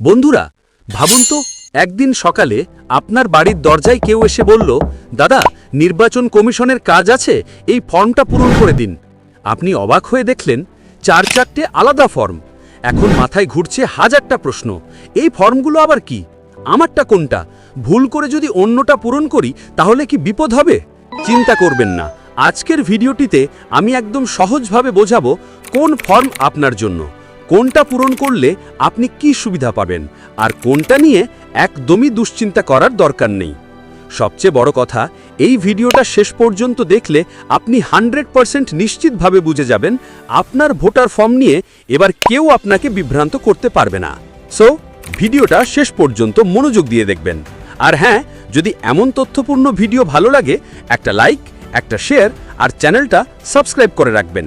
বন্ধুরা, ভাবুন তো, একদিন সকালে আপনার বাড়ির দরজায় কেউ এসে বলল, দাদা, নির্বাচন কমিশনের কাজ আছে, এই ফর্মটা পূরণ করে দিন। আপনি অবাক হয়ে দেখলেন, চার চারটে আলাদা ফর্ম। এখন মাথায় ঘুরছে হাজারটা প্রশ্ন, এই ফর্মগুলো আবার কি? আমারটা কোনটা? ভুল করে যদি অন্যটা পূরণ করি, তাহলে কি বিপদ হবে? চিন্তা করবেন না, আজকের ভিডিওটিতে আমি একদম সহজভাবে বোঝাবো কোন ফর্ম আপনার জন্য। কোনটা পূরণ করলে আপনি কি সুবিধা পাবেন? আর কোনটা নিয়ে একদমই দুশ্চিন্তা করার দরকার নেই। সবচেয়ে বড় কথা, এই ভিডিওটা শেষ পর্যন্ত দেখলে আপনি হান্ড্রেড পারসেন্ট নিশ্চিতভাবে বুঝে যাবেন আপনার ভোটার ফর্ম নিয়ে এবার কেউ আপনাকে বিভ্রান্ত করতে পারবে না। সো ভিডিওটা শেষ পর্যন্ত মনোযোগ দিয়ে দেখবেন। আর হ্যাঁ যদি এমন তথ্যপূর্ণ ভিডিও ভালো লাগে, একটা লাইক, একটা শেয়ার আর চ্যানেলটা সাবস্ক্রাইব করে রাখবেন।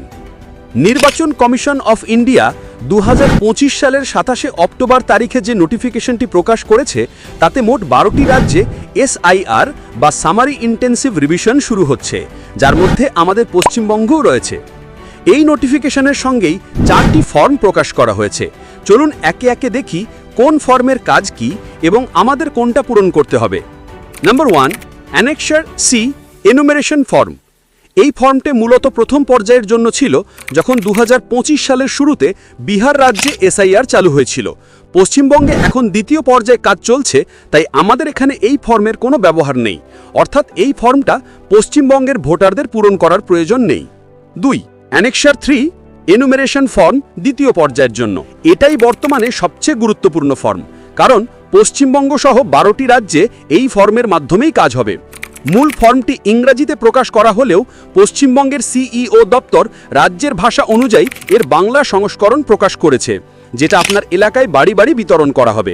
নির্বাচন কমিশন অফ ইন্ডিয়া দু হাজার পঁচিশ সালের সাতাশে অক্টোবর তারিখে যে নোটিফিকেশনটি প্রকাশ করেছে, তাতে মোট বারোটি রাজ্যে এসআইআর বা সামারি ইন্টেন্সিভ রিভিশন শুরু হচ্ছে, যার মধ্যে আমাদের পশ্চিমবঙ্গও রয়েছে। এই নোটিফিকেশনের সঙ্গেই চারটি ফর্ম প্রকাশ করা হয়েছে। চলুন একে একে দেখি কোন ফর্মের কাজ কি এবং আমাদের কোনটা পূরণ করতে হবে। Number one, annexure C, enumeration form. এই ফর্মটি মূলত প্রথম পর্যায়ের জন্য ছিল যখন দু হাজার পঁচিশ সালের শুরুতে বিহার রাজ্যে এসআইআর চালু হয়েছিল। পশ্চিমবঙ্গে এখন দ্বিতীয় পর্যায়ে কাজ চলছে, তাই আমাদের এখানে এই ফর্মের কোনো ব্যবহার নেই। অর্থাৎ এই ফর্মটা পশ্চিমবঙ্গের ভোটারদের পূরণ করার প্রয়োজন নেই। দুই, অ্যানেক্সার থ্রি, এনুমেরেশন ফর্ম দ্বিতীয় পর্যায়ের জন্য। এটাই বর্তমানে সবচেয়ে গুরুত্বপূর্ণ ফর্ম, কারণ পশ্চিমবঙ্গ সহ বারোটি রাজ্যে এই ফর্মের মাধ্যমেই কাজ হবে। মূল ফর্মটি ইংরেজিতে প্রকাশ করা হলেও পশ্চিমবঙ্গের সিইও দপ্তর রাজ্যের ভাষা অনুযায়ী এর বাংলা সংস্করণ প্রকাশ করেছে, যেটা আপনার এলাকায় বাড়ি বাড়ি বিতরণ করা হবে।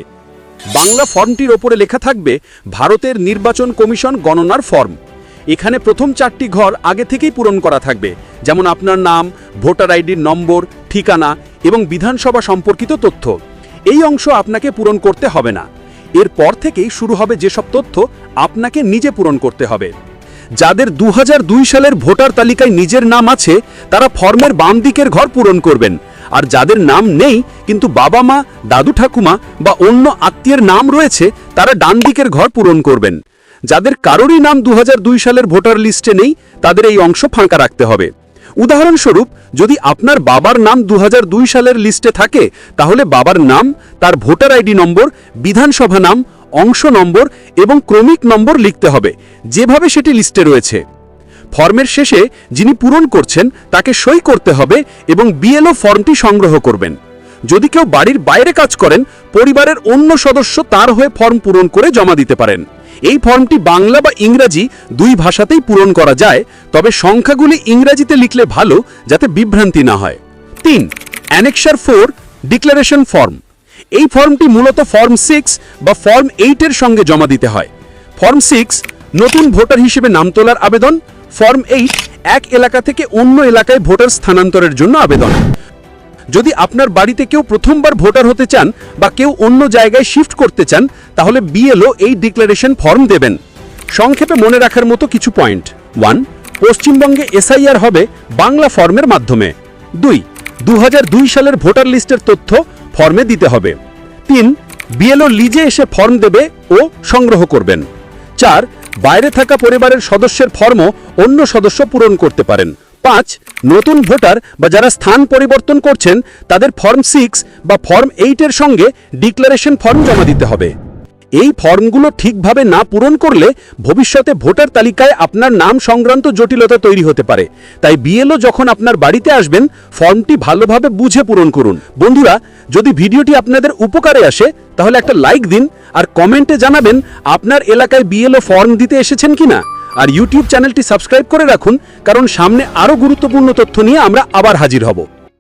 বাংলা ফর্মটির ওপরে লেখা থাকবে, ভারতের নির্বাচন কমিশন গণনার ফর্ম। এখানে প্রথম চারটি ঘর আগে থেকেই পূরণ করা থাকবে, যেমন আপনার নাম, ভোটার আইডির নম্বর, ঠিকানা এবং বিধানসভা সম্পর্কিত তথ্য। এই অংশ আপনাকে পূরণ করতে হবে না। এরপর থেকেই শুরু হবে যেসব তথ্য আপনাকে নিজে পূরণ করতে হবে। যাদের দু হাজার দুই সালের ভোটার তালিকায় নিজের নাম আছে, তারা ফর্মের বাম দিকের ঘর পূরণ করবেন। আর যাদের নাম নেই, কিন্তু বাবা মা, দাদু ঠাকুমা বা অন্য আত্মীয়ের নাম রয়েছে, তারা ডান দিকের ঘর পূরণ করবেন। যাদের কারোরই নাম দু হাজার দুই সালের ভোটার লিস্টে নেই, তাদের এই অংশ ফাঁকা রাখতে হবে। উদাহরণস্বরূপ, যদি আপনার বাবার নাম দু হাজার দুই সালের লিস্টে থাকে, তাহলে বাবার নাম, তার ভোটার আইডি নম্বর, বিধানসভা নাম অংশ নম্বর এবং ক্রমিক নম্বর লিখতে হবে, যেভাবে সেটি লিস্টে রয়েছে। ফর্মের শেষে যিনি পূরণ করছেন, তাকে সই করতে হবে এবং বিএলও ফর্মটি সংগ্রহ করবেন। যদি কেউ বাড়ির বাইরে কাজ করেন, পরিবারের অন্য সদস্য তার হয়ে ফর্ম পূরণ করে জমা দিতে পারেন। এই ফর্মটি বাংলা বা ইংরাজি দুই ভাষাতেই পূরণ করা যায়, তবে সংখ্যাগুলি ইংরাজিতে লিখলে ভালো, যাতে বিভ্রান্তি না হয়। তিন অ্যানেক্সার ফোর, ডিক্লারেশন ফর্ম। এই ফর্মটি মূলত ফর্ম সিক্স বা ফর্ম এইটের সঙ্গে জমা দিতে হয়। ফর্ম সিক্স, নতুন ভোটার হিসেবে নাম তোলার আবেদন। ফর্ম এইট, এক এলাকা থেকে অন্য এলাকায় ভোটার স্থানান্তরের জন্য আবেদন। যদি আপনার বাড়িতে কেউ প্রথমবার ভোটার হতে চান বা কেউ অন্য জায়গায় শিফট করতে চান, তাহলে বিএলও এই ডিক্লারেশন ফর্ম দেবেন। সংক্ষেপে মনে রাখার মতো কিছু পয়েন্ট। ওয়ান, পশ্চিমবঙ্গে এসআইআর হবে বাংলা ফর্মের মাধ্যমে। দুই দু সালের ভোটার লিস্টের তথ্য ফর্মে দিতে হবে। তিন, বিএলও লিজে এসে ফর্ম দেবে ও সংগ্রহ করবেন। চার, বাইরে থাকা পরিবারের সদস্যের ফর্মও অন্য সদস্য পূরণ করতে পারেন। পাঁচ, নতুন ভোটার বা যারা স্থান পরিবর্তন করছেন, তাদের ফর্ম সিক্স বা ফর্ম এইটের সঙ্গে ডিক্লারেশন ফর্ম জমা দিতে হবে। এই ফর্মগুলো ঠিকভাবে না পূরণ করলে ভবিষ্যতে ভোটার তালিকায় আপনার নাম সংক্রান্ত জটিলতা তৈরি হতে পারে। তাই বিএলও যখন আপনার বাড়িতে আসবেন, ফর্মটি ভালোভাবে বুঝে পূরণ করুন। বন্ধুরা, যদি ভিডিওটি আপনাদের উপকারে আসে, তাহলে একটা লাইক দিন আর কমেন্টে জানাবেন, আপনার এলাকায় বিএলও ফর্ম দিতে এসেছেন কিনা? আর ইউটিউব চ্যানেলটি সাবস্ক্রাইব করে রাখুন, কারণ সামনে আরও গুরুত্বপূর্ণ তথ্য নিয়ে আমরা আবার হাজির হব।